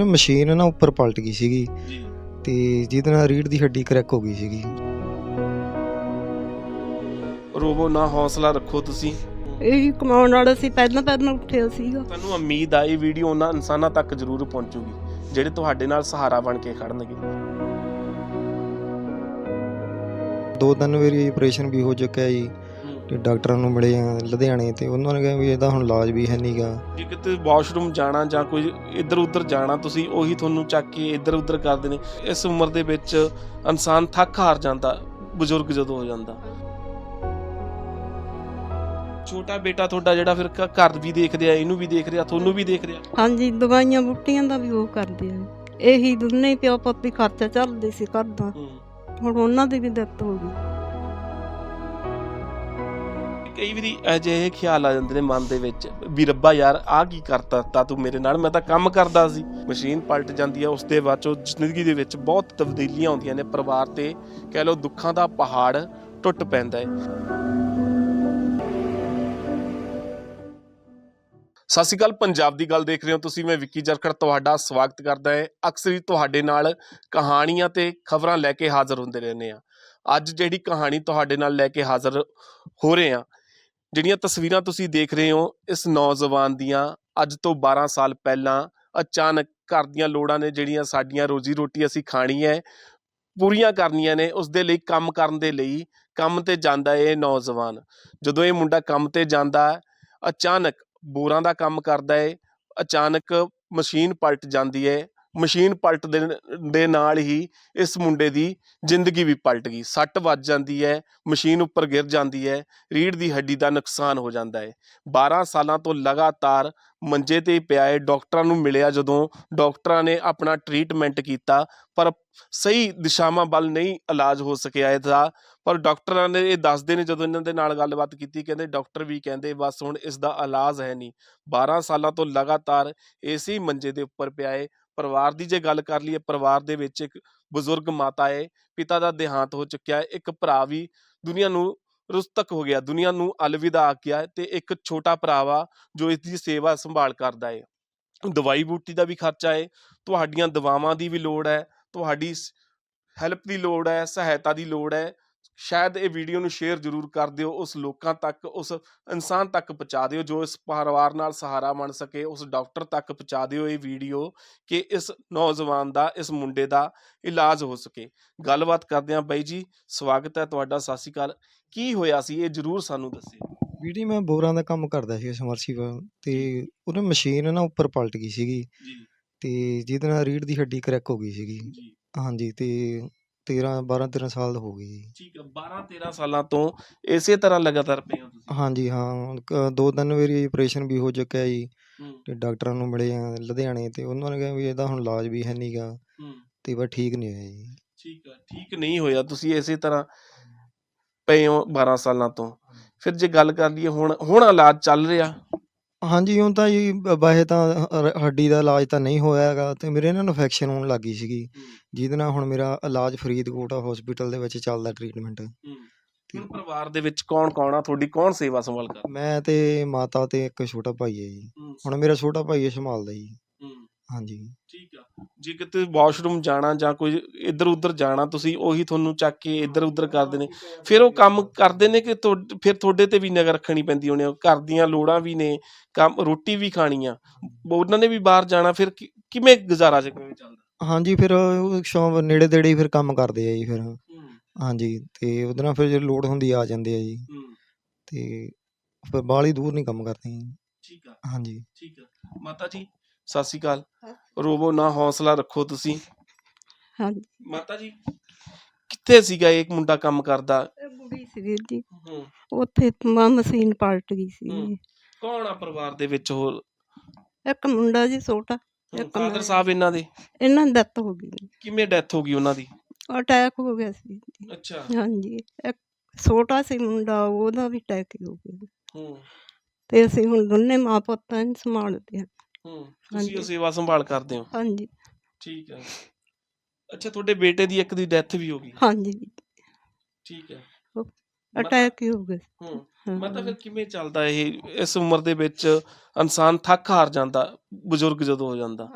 ਉਹ ਮਸ਼ੀਨ ਨਾ ਉੱਪਰ ਪਲਟ ਗਈ ਸੀਗੀ। ਤੇ ਜਿਹਦੇ ਨਾਲ ਰੀੜ ਦੀ ਹੱਡੀ ਕਰੈਕ ਹੋ ਗਈ ਸੀਗੀ। ਰੋਵੋ ਨਾ ਹੌਸਲਾ ਰੱਖੋ ਤੁਸੀਂ। ਇਹੀ ਕਮਾਉਣ ਵਾਲਾ ਸੀ ਪਹਿਲਾਂ ਪਹਿਲਾਂ ਉੱਠਿਆ ਸੀਗਾ। ਤੁਹਾਨੂੰ ਉਮੀਦ ਆ ਇਹ ਵੀਡੀਓ ਉਹਨਾਂ ਇਨਸਾਨਾਂ ਤੱਕ ਜ਼ਰੂਰ ਪਹੁੰਚੂਗੀ ਜਿਹੜੇ ਤੁਹਾਡੇ ਨਾਲ ਸਹਾਰਾ ਬਣ ਕੇ ਖੜਨਗੇ। ਦੋ ਤਿੰਨ ਵਾਰੀ ਆਪਰੇਸ਼ਨ ਵੀ ਹੋ ਚੁੱਕਿਆ ਜੀ। ਤੇ ਡਾਕਟਰਾਂ ਨੂੰ ਮਿਲੇ ਆ ਲੁਧਿਆਣੇ ਤੇ ਉਹਨਾਂ ਨੇ ਕਿਹਾ ਵੀ ਇਹਦਾ ਹੁਣ ਇਲਾਜ ਵੀ ਹੈ ਨਹੀਂਗਾ ਜੇ ਕਿਤੇ ਵਾਸ਼ਰੂਮ ਜਾਣਾ ਜਾਂ ਕੋਈ ਇੱਧਰ ਉੱਧਰ ਜਾਣਾ ਤੁਸੀਂ ਉਹੀ ਤੁਹਾਨੂੰ ਚੱਕ ਕੇ ਇੱਧਰ ਉੱਧਰ ਕਰਦੇ ਨੇ ਇਸ ਉਮਰ ਦੇ ਵਿੱਚ ਇਨਸਾਨ ਥੱਕ ਹਾਰ ਜਾਂਦਾ ਬਜ਼ੁਰਗ ਜਦੋਂ ਹੋ ਜਾਂਦਾ। ਛੋਟਾ ਬੇਟਾ ਤੁਹਾਡਾ ਜਿਹੜਾ ਫਿਰ ਘ- ਘਰ ਵੀ ਦੇਖ ਰਿਹਾ ਇਹਨੂੰ ਵੀ ਦੇਖ ਰਿਹਾ ਤੁਹਾਨੂੰ ਵੀ ਦੇਖ ਰਿਹਾ। ਹਾਂਜੀ ਦਵਾਈਆਂ ਬੂਟੀਆਂ ਦਾ ਵੀ ਉਹ ਕਰਦੇ ਆ। ਇਹੀ ਦੋਨੇ ਹੀ ਪਿਓ ਪੁੱਤ ਹੀ ਖਰਚਾ ਚੱਲਦੇ ਸੀ ਘਰ ਦਾ ਹੂੰ। ਹੁਣ ਉਹਨਾਂ ਦੀ ਵੀ ਦਿੱਤ ਹੋ ਗਈ। ਕਈ ਵਾਰੀ ਅਜਿਹੇ ਖਿਆਲ ਆ ਜਾਂਦੇ ਨੇ ਮਨ ਦੇ ਵਿੱਚ ਵੀ ਰੱਬਾ ਯਾਰ, ਆਹ ਕੀ ਕਰਤਾ ਤਾ ਤੂੰ ਮੇਰੇ ਨਾਲ? ਮੈਂ ਤਾਂ ਕੰਮ ਕਰਦਾ ਸੀ। ਮਸ਼ੀਨ ਪਲਟ ਜਾਂਦੀ ਹੈ ਉਸ ਦੇ ਬਾਅਦ ਚੋਂ ਜ਼ਿੰਦਗੀ ਦੇ ਵਿੱਚ ਬਹੁਤ ਤਬਦੀਲੀਆਂ ਆਉਂਦੀਆਂ ਨੇ ਪਰਿਵਾਰ ਤੇ, ਕਹਿ ਲਓ ਦੁੱਖਾਂ ਦਾ ਪਹਾੜ ਟੁੱਟ ਪੈਂਦਾ ਹੈ ਸਤਿ ਸ਼੍ਰੀ ਅਕਾਲ, ਪੰਜਾਬ ਦੀ ਗੱਲ ਦੇਖ ਰਹੇ ਹੋ ਤੁਸੀਂ, ਮੈਂ ਵਿੱਕੀ ਜਰਖੜ ਤੁਹਾਡਾ ਸਵਾਗਤ ਕਰਦਾ ਹਾਂ ਅਕਸਰ ਹੀ ਤੁਹਾਡੇ ਨਾਲ ਕਹਾਣੀਆਂ ਤੇ ਖਬਰਾਂ ਲੈ ਕੇ ਹਾਜ਼ਰ ਹੁੰਦੇ ਰਹਿੰਦੇ ਆ। ਅੱਜ ਜਿਹੜੀ ਕਹਾਣੀ ਤੁਹਾਡੇ ਨਾਲ ਲੈ ਕੇ ਹਾਜ਼ਰ ਹੋ ਰਹੇ ਆ ਜਿਹੜੀਆਂ ਤਸਵੀਰਾਂ ਤੁਸੀਂ ਦੇਖ ਰਹੇ ਹੋ, ਇਸ ਨੌਜਵਾਨ ਦੀਆਂ ਅੱਜ ਤੋਂ 12 ਸਾਲ ਪਹਿਲਾਂ ਅਚਾਨਕ ਘਰ ਦੀਆਂ ਲੋੜਾਂ ਨੇ ਜਿਹੜੀਆਂ ਸਾਡੀਆਂ ਰੋਜੀ ਰੋਟੀ ਅਸੀਂ ਖਾਣੀ ਹੈ, ਪੂਰੀਆਂ ਕਰਨੀਆਂ ਨੇ ਉਸ ਦੇ ਲਈ ਕੰਮ ਕਰਨ ਦੇ ਲਈ ਕੰਮ ਤੇ ਜਾਂਦਾ ਹੈ ਇਹ ਨੌਜਵਾਨ। ਜਦੋਂ ਇਹ ਮੁੰਡਾ ਕੰਮ ਤੇ ਜਾਂਦਾ, ਅਚਾਨਕ ਬੋਰਾਂ ਦਾ ਕੰਮ ਕਰਦਾ ਹੈ ਅਚਾਨਕ ਮਸ਼ੀਨ ਪਲਟ ਜਾਂਦੀ ਹੈ ਮਸ਼ੀਨ ਪਲਟ ਦੇ ਦੇ ਨਾਲ ਹੀ ਇਸ ਮੁੰਡੇ ਦੀ ਜ਼ਿੰਦਗੀ ਵੀ ਪਲਟ ਗਈ। ਸੱਟ ਵੱਜ ਜਾਂਦੀ ਹੈ, ਮਸ਼ੀਨ ਉੱਪਰ ਗਿਰ ਜਾਂਦੀ ਹੈ ਰੀੜ ਦੀ ਹੱਡੀ ਦਾ ਨੁਕਸਾਨ ਹੋ ਜਾਂਦਾ ਹੈ। 12 ਸਾਲਾਂ ਤੋਂ ਲਗਾਤਾਰ ਮੰਜੇ ਤੇ ਪਿਆ ਹੈ ਡਾਕਟਰਾਂ ਨੂੰ ਮਿਲਿਆ ਜਦੋਂ ਡਾਕਟਰਾਂ ਨੇ ਆਪਣਾ ਟ੍ਰੀਟਮੈਂਟ ਕੀਤਾ, ਪਰ ਸਹੀ ਦਿਸ਼ਾਵਾਂ ਵੱਲ ਨਹੀਂ ਇਲਾਜ ਹੋ ਸਕਿਆ ਇਹਦਾ। ਪਰ ਡਾਕਟਰਾਂ ਨੇ ਇਹ ਦੱਸਦੇ ਨੇ, ਜਦੋਂ ਇਹਨਾਂ ਦੇ ਨਾਲ ਗੱਲਬਾਤ ਕੀਤੀ, ਕਹਿੰਦੇ ਡਾਕਟਰ ਵੀ ਕਹਿੰਦੇ, ਬਸ ਹੁਣ ਇਸ ਦਾ ਇਲਾਜ ਹੈ ਨਹੀਂ। 12 ਸਾਲਾਂ ਤੋਂ ਲਗਾਤਾਰ ਇਸੇ ਹੀ ਮੰਜੇ ਦੇ ਉੱਪਰ ਪਿਆ ਹੈ ਪਰਿਵਾਰ ਦੀ ਜੇ ਗੱਲ ਕਰ ਲਈਏ, ਪਰਿਵਾਰ ਦੇ ਵਿੱਚ ਇੱਕ ਬਜ਼ੁਰਗ ਮਾਤਾ ਹੈ ਪਿਤਾ ਦਾ ਦੇਹਾਂਤ ਹੋ ਚੁੱਕਿਆ ਹੈ ਇੱਕ ਭਰਾ ਵੀ ਦੁਨੀਆ ਨੂੰ ਰੁਸਤਕ ਹੋ ਗਿਆ, ਦੁਨੀਆ ਨੂੰ ਅਲਵਿਦਾ ਆ ਗਿਆ ਹੈ ਤੇ ਇੱਕ ਛੋਟਾ ਭਰਾ ਵਾ ਜੋ ਇਸ ਦੀ ਸੇਵਾ ਸੰਭਾਲ ਕਰਦਾ ਹੈ ਦਵਾਈ ਬੂਟੀ ਦਾ ਵੀ ਖਰਚਾ ਹੈ ਤੁਹਾਡੀਆਂ ਦਵਾਵਾਂ ਦੀ ਵੀ ਲੋੜ ਹੈ, ਤੁਹਾਡੀ ਹੈਲਪ ਦੀ ਲੋੜ ਹੈ, ਸਹਾਇਤਾ ਦੀ ਲੋੜ ਹੈ ਸ਼ਾਇਦ ਇਹ ਵੀਡੀਓ ਨੂੰ ਸ਼ੇਅਰ ਜ਼ਰੂਰ ਕਰ ਦਿਓ ਉਸ ਲੋਕਾਂ ਤੱਕ ਉਸ ਇਨਸਾਨ ਤੱਕ ਪਹੁੰਚਾ ਦਿਓ ਜੋ ਇਸ ਪਰਿਵਾਰ ਨਾਲ ਸਹਾਰਾ ਬਣ ਸਕੇ ਉਸ ਡਾਕਟਰ ਤੱਕ ਪਹੁੰਚਾ ਦਿਓ ਇਹ ਵੀਡੀਓ ਕਿ ਇਸ ਨੌਜਵਾਨ ਦਾ ਇਸ ਮੁੰਡੇ ਦਾ ਇਲਾਜ ਹੋ ਸਕੇ। ਗੱਲਬਾਤ ਕਰਦੇ ਹਾਂ ਬਾਈ ਜੀ ਸਵਾਗਤ ਹੈ ਤੁਹਾਡਾ ਸਤਿ ਸ਼੍ਰੀ ਅਕਾਲ। ਕੀ ਹੋਇਆ ਸੀ ਇਹ ਜਰੂਰ ਸਾਨੂੰ ਦੱਸਿਓ। ਵੀਡੀ ਮੈਂ ਬੋਰਾਂ ਦਾ ਕੰਮ ਕਰਦਾ ਸੀ ਸਮਰਸੀਬਲ ਤੇ ਉਹਨੇ ਮਸ਼ੀਨ ਨਾ ਉੱਪਰ ਪਲਟ ਗਈ ਸੀਗੀ ਜੀ। ਤੇ ਜਿਹਦੇ ਨਾਲ ਰੀੜ ਦੀ ਹੱਡੀ ਕਰੈਕ ਹੋ ਗਈ ਸੀਗੀ। ਜੀ। ਹਾਂਜੀ ਤੇ 13 12 13 ਸਾਲ ਹੋ ਗਏ ਜੀ। ਠੀਕ ਹੈ 12 13 ਸਾਲਾਂ ਤੋਂ ਇਸੇ ਤਰ੍ਹਾਂ ਲਗਾਤਾਰ ਪਏ ਹੋ ਤੁਸੀਂ? ਹਾਂਜੀ ਹਾਂ ਕ- ਦੋ ਤਿੰਨ ਵਾਰੀ ਆਪਰੇਸ਼ਨ ਵੀ ਹੋ ਚੁੱਕਿਆ ਜੀ। ਹੂੰ। ਤੇ ਡਾਕਟਰਾਂ ਨੂੰ ਮਿਲੇ ਆ ਲੁਧਿਆਣੇ ਤੇ ਉਹਨਾਂ ਨੇ ਕਿਹਾ ਵੀ ਇਹਦਾ ਹੁਣ ਇਲਾਜ ਵੀ ਹੈ ਨਹੀਂਗਾ ਹੂੰ। ਤੇ ਬਸ ਠੀਕ ਨਹੀਂ ਹੋਇਆ ਜੀ। ਠੀਕ ਹੈ ਠੀਕ ਨਹੀਂ ਹੋਇਆ ਤੁਸੀਂ ਇਸੇ ਤਰ੍ਹਾਂ ਪਏ ਹੋ 12 ਸਾਲਾਂ ਤੋਂ। ਫਿਰ ਜੇ ਗੱਲ ਕਰ ਲਈਏ ਹੁਣ ਹੁਣ ਇਲਾਜ ਚੱਲ ਰਿਹਾ। ਹਾਂਜੀ ਹੁਣ ਤਾਂ ਜੀ ਬ- ਵੈਸੇ ਤਾਂ ਹ- ਹੱਡੀ ਦਾ ਇਲਾਜ ਤਾਂ ਨਹੀਂ ਹੋਇਆ ਹੈਗਾ ਤੇ ਮੇਰੇ ਨਾਲ ਇਨਫੈਕਸ਼ਨ ਹੋਣ ਲੱਗੀ ਸੀਗੀ। ਜਿਹਦੇ ਨਾਲ ਹੁਣ ਮੇਰਾ ਇਲਾਜ ਫਰੀਦਕੋਟ ਹਸਪੀਟਲ ਦੇ ਵਿੱਚ ਚੱਲਦਾ ਟ੍ਰੀਟਮੈਂਟ ਹੁਣ ਪਰਿਵਾਰ ਦੇ ਵਿੱਚ ਕੌਣ ਕੌਣ ਆ? ਤੁਹਾਡੀ ਕੌਣ ਸੇਵਾ ਸੰਭਾਲ ਕਰ ਮੈਂ ਤੇ ਮਾਤਾ ਤੇ ਇੱਕ ਛੋਟਾ ਭਾਈ ਹੈ ਜੀ। ਹੁਣ ਮੇਰਾ ਛੋਟਾ ਭਾਈ ਇਹ ਸੰਭਾਲਦਾ ਜੀ। ਹਾਂਜੀ। ਠੀਕ ਆ। ਜੇ ਕਿਤੇ ਵਾਸ਼ਰੂਮ ਜਾਣਾ ਜਾਂ ਕੋਈ ਇੱਧਰ ਉੱਧਰ ਜਾਣਾ ਤੁਸੀਂ ਉਹੀ ਤੁਹਾਨੂੰ ਚੱਕ ਕੇ ਇੱਧਰ ਉੱਧਰ ਕਰਦੇ ਨੇ ਫਿਰ ਉਹ ਕੰਮ ਕਰਦੇ ਨੇ ਕਿ ਤੁਹਾ- ਫਿਰ ਤੁਹਾਡੇ ਤੇ ਵੀ ਨਜ਼ਰ ਰੱਖਣੀ ਪੈਂਦੀ ਹੋਣੀ ਆ। ਘਰ ਦੀਆਂ ਲੋੜਾਂ ਵੀ ਨੇ ਕੰਮ ਰੋਟੀ ਵੀ ਖਾਣੀ ਆ ਉਹਨਾਂ ਨੇ ਵੀ ਬਾਹਰ ਜਾਣਾ ਫਿਰ ਕਿ- ਕਿਵੇਂ ਗੁਜ਼ਾਰਾ ਜੇ ਕਿਵੇਂ ਚੱਲਦਾ? ਹਾਂਜੀ ਫਿਰ ਉਹ ਸ਼ੌਂਕ ਨੇੜੇ ਤੇੜੇ ਹੀ ਫਿਰ ਕੰਮ ਕਰਦੇ ਆ ਜੀ ਫਿਰ। ਹਾਂਜੀ ਤੇ ਉਹਦੇ ਨਾਲ ਫਿਰ ਜੇ ਲੋੜ ਹੁੰਦੀ ਆ ਜਾਂਦੇ ਆ ਜੀ। ਤੇ ਫਿਰ ਬਾਹਲੀ ਦੂਰ ਨਹੀਂ ਕੰਮ ਕਰਦੇ। ਜੀ ਠੀਕ ਆ। ਹਾਂਜੀ। ਠੀਕ ਆ। ਮਾਤਾ ਜੀ ਸਤਿ ਸ਼੍ਰੀ ਅਕਾਲ। ਰੋਵੋ ਨਾ ਹੌਸਲਾ ਰੱਖੋ ਤੁਸੀਂ। ਹਾਂਜੀ। ਮਾਤਾ ਜੀ ਕਿੱਥੇ ਸੀਗਾ ਇਹ ਮੁੰਡਾ ਕੰਮ ਕਰਦਾ? ਇਹ ਬੁੜੀ ਸੀ ਵੀਰ ਜੀ। ਹੂੰ। ਉੱਥੇ ਮ- ਮਸ਼ੀਨ ਪਲਟ ਗਈ ਸੀ। ਕੌਣ ਆ ਪਰਿਵਾਰ ਦੇ ਵਿੱਚ ਹੋਰ? ਇੱਕ ਮੁੰਡਾ ਜੀ ਛੋਟਾ ਇੱਕ ਫਾਦਰ। ਸਾਹਿਬ ਇਹਨਾਂ ਦੇ? ਇਹਨਾਂ ਦੀ ਦਿੱਤ ਹੋ ਗਈ ਕਿਵੇਂ ਡੈਥ ਹੋ ਗਈ ਉਹਨਾਂ ਦੀ? ਅਟੈਕ ਹੋ ਗਿਆ ਸੀ ਜੀ। ਅੱਛਾ। ਹਾਂਜੀ ਇੱਕ ਛੋਟਾ ਸੀ ਮੁੰਡਾ ਉਹਦਾ ਵੀ ਅਟੈਕ ਹੋ ਗਿਆ। ਹੂੰ। ਤੇ ਅਸੀਂ ਹੁਣ ਦੋਨੇ ਮਾਂ ਪੁੱਤਾਂ ਨੂੰ ਸੰਭਾਲਦੇ ਹਾਂ। ਹੂੰ। ਤੁਸੀਂ। ਉਹ ਸੇਵਾ ਸੰਭਾਲ ਕਰਦੇ ਹੋ? ਹਾਂਜੀ। ਠੀਕ ਹੈ। ਅੱਛਾ ਤੁਹਾਡੇ ਬੇਟੇ ਦੀ ਇੱਕ ਦੀ ਡੈਥ ਵੀ ਹੋ ਗਈ। ਹਾਂਜੀ। ਠੀਕ ਹੈ। ਅਟੈਕ ਹੀ ਹੋ ਗਿਆ ਹੂੰ। ਹਾਂ। ਮੈਂ ਤਾਂ ਫਿਰ ਕਿਵੇਂ ਚੱਲਦਾ ਇਹ? ਇਸ ਉਮਰ ਦੇ ਵਿੱਚ ਇਨਸਾਨ ਥੱਕ ਹਾਰ ਜਾਂਦਾ ਬਜ਼ੁਰਗ ਜਦੋਂ ਹੋ ਜਾਂਦਾ।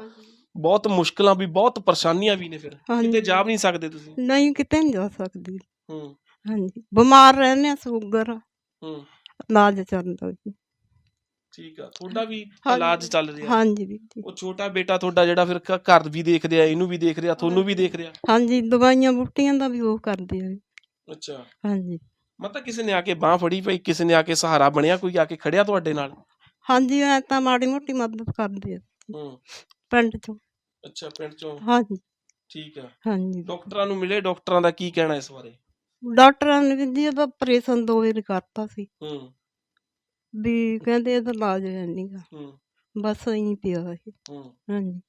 ਬਹੁਤ ਮੁਸ਼ਕਲਾਂ ਵੀ ਬਹੁਤ ਪਰੇਸ਼ਾਨੀਆਂ ਵੀ ਨੇ ਫਿਰ। ਕਿਤੇ ਜਾ ਵੀ ਨਹੀਂ ਸਕਦੇ ਤੁਸੀਂ? ਨਹੀਂ ਕਿਤੇ ਨਹੀਂ ਜਾ ਸਕਦੀ। ਹੂੰ। ਹਾਂਜੀ। ਬਿਮਾਰ ਰਹਿੰਦੇ ਆ ਸ਼ੂਗਰ। ਹੂੰ। ਇਲਾਜ ਚੱਲਦਾ ਜੀ। ਠੀਕ ਆ ਤੁਹਾਡਾ ਵੀ। ਇਲਾਜ ਚੱਲ ਰਿਹਾ। ਹਾਂਜੀ ਵੀਰ ਜੀ ਉਹ ਛੋਟਾ ਬੇਟਾ ਤੁਹਾਡਾ ਜਿਹੜਾ ਫਿਰ ਘ- ਘਰ ਵੀ ਦੇਖ ਰਿਹਾ ਇਹਨੂੰ ਵੀ ਦੇਖ ਰਿਹਾ ਤੁਹਾਨੂੰ ਵੀ ਦੇਖ ਰਿਹਾ ਹਾਂਜੀ ਦਵਾਈਆਂ ਬੂਟੀਆਂ ਦਾ ਵੀ ਉਹ ਕਰਦੇ ਆ। ਜੀ। ਅੱਛਾ। ਹਾਂਜੀ। ਮਤਲਬ ਕਿਸੇ ਨੇ ਆ ਕੇ ਬਾਹ ਫੜੀ ਪਈ ਕਿਸੇ ਨੇ ਆ ਕੇ ਸਹਾਰਾ ਬਣਿਆ ਕੋਈ ਆ ਕੇ ਖੜਿਆ ਤੁਹਾਡੇ ਨਾਲ? ਹਾਂਜੀ ਐ ਤਾਂ ਮਾੜੀ ਮੋਟੀ ਮਦਦ ਕਰਦੇ ਆ। ਹੂੰ। ਪਿੰਡ ਚੋਂ। ਅੱਛਾ ਪਿੰਡ ਚੋਂ। ਹਾਂਜੀ। ਠੀਕ ਆ। ਹਾਂਜੀ। ਡਾਕਟਰਾਂ ਨੂੰ ਮਿਲੇ ਡਾਕਟਰਾਂ ਦਾ ਕੀ ਕਹਿਣਾ ਇਸ ਬਾਰੇ? ਡਾਕਟਰਾਂ ਨੇ ਵੀ ਜੀ ਇਹਦਾ ਆਪਰੇਸ਼ਨ ਦੋ ਵਾਰੀ ਕਰਤਾ ਸੀ। ਹੂੰ। ਵੀ ਕਹਿੰਦੇ ਇਹਦਾ ਇਲਾਜ ਹੈ ਨਹੀਂਗਾ ਹੂੰ। ਬਸ ਐਂ ਪਿਆ ਇਹ। ਹੂੰ। ਹਾਂਜੀ।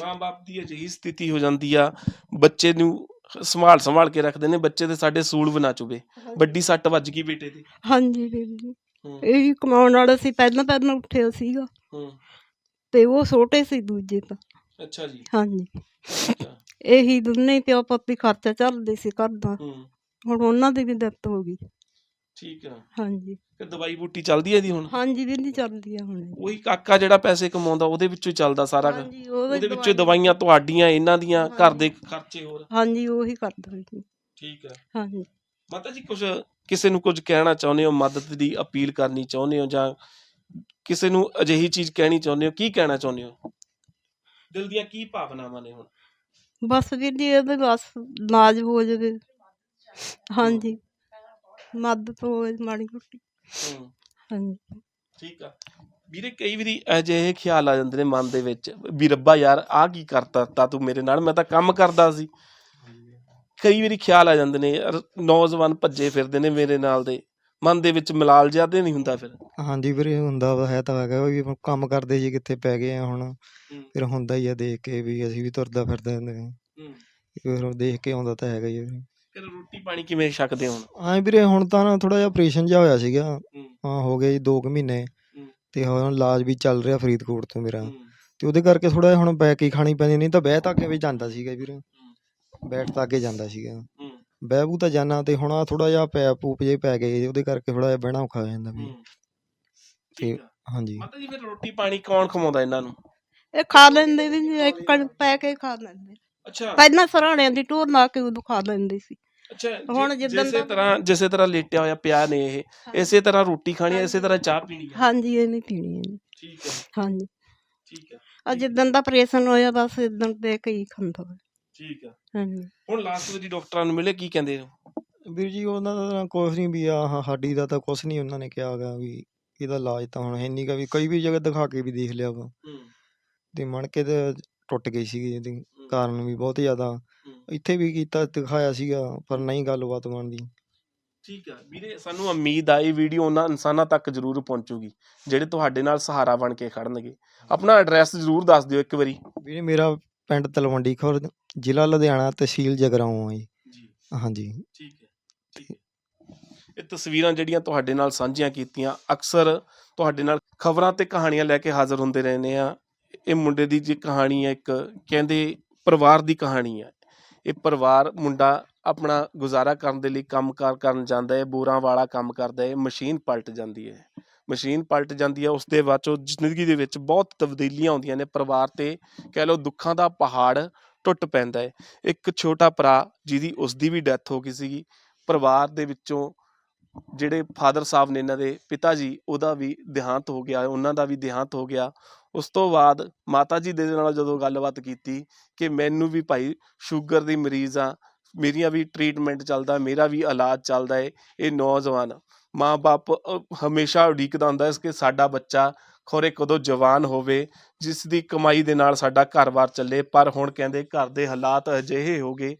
ਮਾਂ-ਬਾਪ ਦੀ ਅਜਿਹੀ ਸਥਿਤੀ ਹੋ ਜਾਂਦੀ ਆ ਬੱਚੇ ਨੂੰ ਸੰਭਾਲ ਸੰਭਾਲ ਕੇ ਰੱਖਦੇ ਨੇ ਬੱਚੇ ਦੇ ਸਾਡੇ ਸੂਲ ਬਣਾ ਚੁਬੇ ਵੱਡੀ ਸੱਟ ਵੱਜ ਗਈ ਬੇਟੇ ਦੇ। ਹਾਂਜੀ ਵੀਰ ਜੀ। ਹੂੰ। ਇਹੀ ਕਮਾਉਣ ਵਾਲਾ ਸੀ ਪਹਿਲਾਂ ਪਹਿਲਾਂ ਉੱਠਿਆ ਸੀਗਾ। ਹੂੰ। ਤੇ ਉਹ ਛੋਟੇ ਸੀ ਦੂਜੇ ਤਾਂ। ਅੱਛਾ ਜੀ। ਹਾਂਜੀ। ਇਹੀ ਦੋਨੇ ਪਿਓ ਪੁੱਤ ਹੀ ਖਰਚਾ ਚੱਲਦੇ ਸੀ ਘਰ ਦਾ। ਹੂੰ। ਹੁਣ ਉਹਨਾਂ ਦੀ ਵੀ ਡੈਥ ਹੋ ਗਈ। ਠੀਕ ਆ। ਹਾਂਜੀ। ਕਿ ਦਵਾਈ ਬੂਟੀ ਚੱਲਦੀ ਹੈ ਦੀ ਹੁਣ? ਹਾਂਜੀ ਵੀਰ ਜੀ ਚੱਲਦੀ ਆ ਹੁਣ। ਉਹੀ ਕਾਕਾ ਜਿਹੜਾ ਪੈਸੇ ਕਮਾਉਂਦਾ ਉਹਦੇ ਵਿੱਚੋਂ ਹੀ ਚੱਲਦਾ ਸਾਰਾ ਕੁਝ। ਹਾਂਜੀ ਉਹਦੇ ਉਹਦੇ ਵਿੱਚੋਂ ਹੀ ਦਵਾਈਆਂ ਤੁਹਾਡੀਆਂ ਇਹਨਾਂ ਦੀਆਂ ਘਰ ਦੇ ਖਰਚੇ ਹੋਰ। ਹਾਂਜੀ ਉਹੀ ਕਰਦਾ ਵੀਰ ਜੀ ਠੀਕ ਆ। ਹਾਂਜੀ। ਮਾਤਾ ਜੀ ਕੁਝ ਕਿਸੇ ਨੂੰ ਕੁਝ ਕਹਿਣਾ ਚਾਹੁੰਦੇ ਹੋ ਮਦਦ ਦੀ ਅਪੀਲ ਕਰਨੀ ਚਾਹੁੰਦੇ ਹੋ ਜਾਂ ਕਿਸੇ ਨੂੰ ਅਜਿਹੀ ਚੀਜ਼ ਕਹਿਣੀ ਚਾਹੁੰਦੇ ਹੋ ਕੀ ਕਹਿਣਾ ਚਾਹੁੰਦੇ ਹੋ? ਦਿਲ ਦੀਆਂ ਕੀ ਭਾਵਨਾਵਾਂ ਨੇ ਹੁਣ? ਬਸ ਵੀਰ ਜੀ ਇਹਦੇ ਬਸ ਇਲਾਜ ਹੋ ਜਾਵੇ ਹਾਂਜੀ। ਮਦਦ ਹੋਵੇ ਮਾੜੀ ਮੋਟੀ। ਹੂੰ। ਹਾਂਜੀ। ਠੀਕ ਆ। ਵੀਰੇ ਕਈ ਵਾਰੀ ਅਜਿਹੇ ਖਿਆਲ ਆ ਜਾਂਦੇ ਨੇ ਮਨ ਦੇ ਵਿੱਚ ਵੀ ਰੱਬਾ ਯਾਰ ਆਹ ਕੀ ਕਰਤਾ ਤਾ ਤੂੰ ਮੇਰੇ ਨਾਲ ਮੈਂ ਤਾਂ ਕੰਮ ਕਰਦਾ ਸੀ। ਕਈ ਵਾਰੀ ਖਿਆਲ ਆ ਜਾਂਦੇ ਨੇ ਯਾਰ ਨੌਜਵਾਨ ਭੱਜੇ ਫਿਰਦੇ ਨੇ ਮੇਰੇ ਨਾਲ ਦੇ। ਮਨ ਦੇ ਵਿੱਚ ਮਲਾਲ ਤੇ ਨਹੀਂ ਹੁੰਦਾ ਫਿਰ? ਹਾਂਜੀ ਵੀਰੇ ਹੁੰਦਾ ਵਾ ਹੈ ਤਾਂ ਹੈਗਾ ਵੀ ਕੰਮ ਕਰਦੇ ਜੀ ਕਿੱਥੇ ਪੈ ਗਏ ਆ ਹੁਣ। ਫਿਰ ਹੁੰਦਾ ਹੀ ਆ ਦੇਖ ਕੇ ਵੀ ਅਸੀਂ ਵੀ ਤੁਰਦਾ ਫਿਰਦਾ ਹੁੰਦੇ ਹਾਂ ਹੂੰ। ਫਿਰ ਉਹ ਦੇਖ ਕੇ ਆਉਂਦਾ ਤਾਂ ਹੈਗਾ ਹੀ ਆ। ਵੀਰੇ ਫਿਰ ਰੋਟੀ ਪਾਣੀ ਕਿਵੇਂ ਛਕਦੇ ਹੁਣ? ਹਾਂ ਵੀਰੇ ਹੁਣ ਤਾਂ ਨਾ ਥੋੜਾ ਜਿਹਾ ਆਪਰੇਸ਼ਨ ਜਿਹਾ ਹੋਇਆ ਸੀਗਾ। ਹੂੰ। ਹਾਂ ਹੋ ਗਏ ਜੀ 2 ਕੁ ਮਹੀਨੇ। ਹੂੰ। ਤੇ ਹੁਣ ਇਲਾਜ ਵੀ ਚੱਲ ਰਿਹਾ ਫਰੀਦਕੋਟ ਤੋਂ ਮੇਰਾ। ਹੂੰ। ਤੇ ਉਹਦੇ ਕਰਕੇ ਥੋੜਾ ਜਿਹਾ ਹੁਣ ਬੈਕ ਹੀ ਖਾਣੀ ਪੈਂਦੀ ਨਹੀਂ ਤਾਂ ਬਹਿ ਤਾਂ ਅੱਗੇ ਵੀ ਜਾਂਦਾ ਸੀਗਾ ਵੀਰੇ। ਬੈਠ ਤਾਂ ਅੱਗੇ ਜਾਂਦਾ ਸੀਗਾ। ਹੂੰ। ਬਹਿ ਬੂ ਤਾਂ ਜਾਣਾ ਤੇ ਹੁਣ ਆ ਥੋੜਾ ਜਿਹਾ ਪੈ ਪੂਪ ਜੇ ਪੈ ਗਏ ਉਹਦੇ ਕਰਕੇ ਥੋੜਾ ਜਿਹਾ ਬਹਿਣਾ ਔਖਾ ਹੋ ਜਾਂਦਾ ਵੀ। ਹੂੰ। ਠੀਕ ਆ। ਹਾਂਜੀ। ਮਾਤਾ ਜੀ ਫਿਰ ਰੋਟੀ ਪਾਣੀ ਕੌਣ ਖਵਾਉਂਦਾ ਇਹਨਾਂ ਨੂੰ? ਇਹ ਖਾ ਲੈਂਦੇ ਜੀ ਇੱਕ ਕਣ ਪੈ ਕੇ ਖਾ ਲੈਂਦੇ। ਅੱਛਾ। ਪਹਿਲਾਂ ਸਰਾਣਿਆਂ ਦੀ ਟੋਰ ਲਾ ਕੇ ਉਦੋਂ ਖਾ ਲੈਂਦੇ ਸੀ। ਅੱਛਾ ਹੁਣ ਜਿੱਦਣ ਜਿਸੇ ਦਾ- ਤਰ੍ਹਾਂ ਜਿਸੇ ਤਰ੍ਹਾਂ ਲੇਟਿਆ ਹੋਇਆ ਪਿਆ ਨੇ ਇਹ ਇਸੇ ਤਰ੍ਹਾਂ ਰੋਟੀ ਖਾਣੀ ਹੈ ਇਸੇ ਤਰ੍ਹਾਂ ਚਾਹ ਪੀਣੀ ਹੈ? ਹਾਂਜੀ ਇਹ ਨਹੀਂ ਪੀਣੀ ਇਹਨੇ ਠੀਕ ਹੈ। ਹਾਂਜੀ। ਠੀਕ ਹੈ। ਆ ਜਿੱਦਣ ਦਾ ਆਪਰੇਸ਼ਨ ਹੋਇਆ ਬਸ ਇਦਣ ਦੇ ਕੇ ਹੀ ਖਾਂਦਾ। ਠੀਕ ਹੈ। ਹਾਂਜੀ। ਹੁਣ ਲਾਸਟ ਵਾਰੀ ਡਾਕਟਰਾਂ ਨੂੰ ਮਿਲੇ ਕੀ ਕਹਿੰਦੇ ਹੋ? ਵੀਰ ਜੀ ਉਹਨਾਂ ਦਾ ਤਾਂ ਕੁਛ ਨਹੀਂ ਵੀ ਆ ਹੱਡੀ ਦਾ ਤਾਂ ਕੁਛ ਨਹੀਂ ਉਹਨਾਂ ਨੇ ਕਿਹਾਗਾ ਵੀ ਇਹਦਾ ਇਲਾਜ ਤਾਂ ਹੁਣ ਹੈ ਨਹੀਂਗਾ ਵੀ ਕਈ ਵੀ ਜਗ੍ਹਾ ਦਿਖਾ ਕੇ ਵੀ ਦੇਖ ਲਿਆ ਵਾ। ਹੂੰ। ਤੇ ਮਣ ਕੇ ਤੇ ਟੁੱਟ ਗਈ ਸੀਗੀ ਇਹਦੇ ਕਾਰਨ ਵੀ ਬਹੁਤ ਜ਼ਿਆਦਾ। ਇੱਥੇ ਵੀ ਕੀਤਾ ਦਿਖਾਇਆ ਸੀਗਾ ਪਰ ਨਹੀਂ ਗੱਲਬਾਤ ਬਣਦੀ ਠੀਕ ਹੈ ਵੀਰੇ ਸਾਨੂੰ ਉਮੀਦ ਆ ਇਹ ਵੀਡੀਓ ਉਹਨਾਂ ਇਨਸਾਨਾਂ ਤੱਕ ਜ਼ਰੂਰ ਪਹੁੰਚੂਗੀ ਜਿਹੜੇ ਤੁਹਾਡੇ ਨਾਲ ਸਹਾਰਾ ਬਣ ਕੇ ਖੜਨਗੇ। ਆਪਣਾ ਐਡਰੈਸ ਜ਼ਰੂਰ ਦੱਸ ਦਿਓ ਇੱਕ ਵਾਰੀ। ਵੀਰੇ ਮੇਰਾ ਪਿੰਡ ਤਲਵੰਡੀ ਖੁਰਦ ਜ਼ਿਲ੍ਹਾ ਲੁਧਿਆਣਾ ਤਹਿਸੀਲ ਜਗਰਾਉਂ ਆ ਜੀ। ਜੀ। ਹਾਂਜੀ। ਠੀਕ ਹੈ ਠੀਕ ਹੈ। ਇਹ ਤਸਵੀਰਾਂ ਜਿਹੜੀਆਂ ਤੁਹਾਡੇ ਨਾਲ ਸਾਂਝੀਆਂ ਕੀਤੀਆਂ ਅਕਸਰ ਤੁਹਾਡੇ ਨਾਲ ਖਬਰਾਂ ਤੇ ਕਹਾਣੀਆਂ ਲੈ ਕੇ ਹਾਜ਼ਰ ਹੁੰਦੇ ਰਹਿੰਦੇ ਆ। ਇਹ ਮੁੰਡੇ ਦੀ ਜੀ ਕਹਾਣੀ ਹੈ ਇੱਕ ਕਹਿੰਦੇ ਪਰਿਵਾਰ ਦੀ ਕਹਾਣੀ ਹੈ ਇਹ ਪਰਿਵਾਰ, ਮੁੰਡਾ ਆਪਣਾ ਗੁਜ਼ਾਰਾ ਕਰਨ ਦੇ ਲਈ ਕੰਮਕਾਰ ਕਰਨ ਜਾਂਦਾ ਹੈ, ਬੋਰਾਂ ਵਾਲਾ ਕੰਮ ਕਰਦਾ ਹੈ, ਮਸ਼ੀਨ ਪਲਟ ਜਾਂਦੀ ਹੈ। ਮਸ਼ੀਨ ਪਲਟ ਜਾਂਦੀ ਹੈ ਉਸ ਦੇ ਬਾਅਦ ਚੋਂ ਜ਼ਿੰਦਗੀ ਦੇ ਵਿੱਚ ਬਹੁਤ ਤਬਦੀਲੀਆਂ ਆਉਂਦੀਆਂ ਨੇ, ਪਰਿਵਾਰ ਤੇ ਕਹਿ ਲਓ ਦੁੱਖਾਂ ਦਾ ਪਹਾੜ ਟੁੱਟ ਪੈਂਦਾ ਹੈ। ਇੱਕ ਛੋਟਾ ਭਰਾ ਜਿਹਦੀ ਉਸ ਦੀ ਵੀ ਡੈਥ ਹੋ ਗਈ ਸੀਗੀ, ਪਰਿਵਾਰ ਦੇ ਵਿੱਚੋਂ ਜਿਹੜੇ ਫਾਦਰ ਸਾਹਿਬ ਨੇ ਇਹਨਾਂ ਦੇ ਪਿਤਾ ਜੀ, ਉਹਦਾ ਵੀ ਦੇਹਾਂਤ ਹੋ ਗਿਆ, ਉਹਨਾਂ ਦਾ ਵੀ ਦੇਹਾਂਤ ਹੋ ਗਿਆ ਉਸ ਤੋਂ ਬਾਅਦ ਮਾਤਾ ਜੀ ਦੇ ਨਾਲ ਜਦੋਂ ਗੱਲਬਾਤ ਕੀਤੀ ਕਿ ਮੈਨੂੰ ਵੀ ਭਾਈ ਸ਼ੂਗਰ ਦੀ ਮਰੀਜ਼ ਆ, ਮੇਰੀਆਂ ਵੀ ਟ੍ਰੀਟਮੈਂਟ ਚੱਲਦਾ, ਮੇਰਾ ਵੀ ਇਲਾਜ ਚੱਲਦਾ ਏ, ਇਹ ਨੌਜਵਾਨ ਮਾਂ-ਬਾਪ ਹਮੇਸ਼ਾ ਉਡੀਕਦਾ ਹੁੰਦਾ ਹੈ ਕਿ ਸਾਡਾ ਬੱਚਾ ਖੋਰੇ ਕਦੋਂ ਜਵਾਨ ਹੋਵੇ, ਜਿਸ ਦੀ ਕਮਾਈ ਦੇ ਨਾਲ ਸਾਡਾ ਘਰ-ਬਾਰ ਚੱਲੇ, ਪਰ ਹੁਣ ਕਹਿੰਦੇ ਘਰ ਦੇ ਹਾਲਾਤ ਅਜਿਹੇ ਹੋ ਗਏ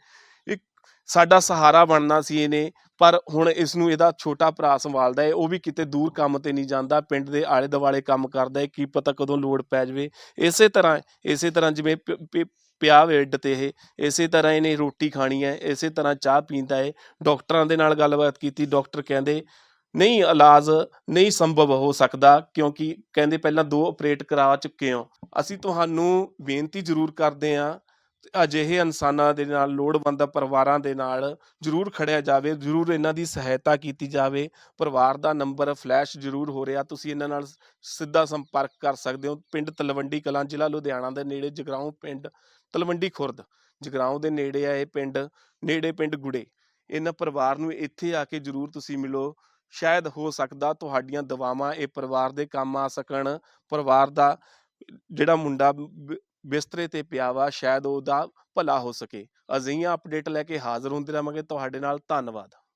ਸਾਡਾ ਸਹਾਰਾ ਬਣਨਾ ਸੀ ਇਹਨੇ, ਪਰ ਹੁਣ ਇਸ ਨੂੰ ਇਹਦਾ ਛੋਟਾ ਭਰਾ ਸੰਭਾਲਦਾ ਹੈ, ਉਹ ਵੀ ਕਿਤੇ ਦੂਰ ਕੰਮ ਤੇ ਨਹੀਂ ਜਾਂਦਾ, ਪਿੰਡ ਦੇ ਆਲੇ ਦੁਆਲੇ ਕੰਮ ਕਰਦਾ ਹੈ, ਕੀ ਪਤਾ ਕਦੋਂ ਲੋੜ ਪੈ ਜਾਵੇ। ਇਸੇ ਤਰ੍ਹਾਂ ਇਸੇ ਤਰ੍ਹਾਂ ਜਿਵੇਂ ਪ- ਪਿਆ ਵੇਡ ਤੇ ਇਹ, ਇਸੇ ਤਰ੍ਹਾਂ ਇਹਨੇ ਰੋਟੀ ਖਾਣੀ ਹੈ, ਇਸੇ ਤਰ੍ਹਾਂ ਚਾਹ ਪੀਂਦਾ ਹੈ। ਡਾਕਟਰਾਂ ਦੇ ਨਾਲ ਗੱਲਬਾਤ ਕੀਤੀ, ਡਾਕਟਰ ਕਹਿੰਦੇ, ਨਹੀਂ, ਇਲਾਜ ਨਹੀਂ ਸੰਭਵ ਹੋ ਸਕਦਾ, ਕਿਉਂਕਿ, ਕਹਿੰਦੇ, ਪਹਿਲਾਂ ਦੋ ਆਪਰੇਟ ਕਰਾ ਚੁੱਕੇ ਹੋ ਅਸੀਂ ਤੁਹਾਨੂੰ ਬੇਨਤੀ ਜ਼ਰੂਰ ਕਰਦੇ ਹਾਂ ਅਜਿਹੇ ਇਨਸਾਨਾਂ ਦੇ ਨਾਲ, ਲੋੜਵੰਦ ਪਰਿਵਾਰਾਂ ਦੇ ਨਾਲ ਜ਼ਰੂਰ ਖੜਿਆ ਜਾਵੇ, ਜ਼ਰੂਰ ਇਹਨਾਂ ਦੀ ਸਹਾਇਤਾ ਕੀਤੀ ਜਾਵੇ। ਪਰਿਵਾਰ ਦਾ ਨੰਬਰ ਫਲੈਸ਼ ਜ਼ਰੂਰ ਹੋ ਰਿਹਾ, ਤੁਸੀਂ ਇਹਨਾਂ ਨਾਲ ਸਿੱਧਾ ਸੰਪਰਕ ਕਰ ਸਕਦੇ ਹੋ। ਪਿੰਡ ਤਲਵੰਡੀ ਕਲਾਂ, ਜ਼ਿਲ੍ਹਾ ਲੁਧਿਆਣਾ ਦੇ ਨੇੜੇ, ਜਗਰਾਉਂ ਪਿੰਡ ਤਲਵੰਡੀ ਖੁਰਦ। ਜਗਰਾਉਂ ਦੇ ਨੇੜੇ ਆ ਇਹ ਪਿੰਡ, ਨੇੜੇ ਪਿੰਡ ਗੁੜੇ। ਇਹਨਾਂ ਪਰਿਵਾਰ ਨੂੰ ਇੱਥੇ ਆ ਕੇ ਜ਼ਰੂਰ ਤੁਸੀਂ ਮਿਲੋ। ਸ਼ਾਇਦ ਹੋ ਸਕਦਾ ਤੁਹਾਡੀਆਂ ਦਵਾਵਾਂ ਇਹ ਪਰਿਵਾਰ ਦੇ ਕੰਮ ਆ ਸਕਣ। ਪਰਿਵਾਰ ਦਾ ਜਿਹੜਾ ਮੁੰਡਾ ਬਿਸਤਰੇ ਤੇ ਪਿਆ ਵਾ, ਸ਼ਾਇਦ ਉਹਦਾ ਭਲਾ ਹੋ ਸਕੇ। ਅਜਿਹੀਆਂ ਅਪਡੇਟ ਲੈ ਕੇ ਹਾਜ਼ਰ ਹੁੰਦੇ ਰਹਾਂਗੇ ਤੁਹਾਡੇ ਨਾਲ ਧੰਨਵਾਦ।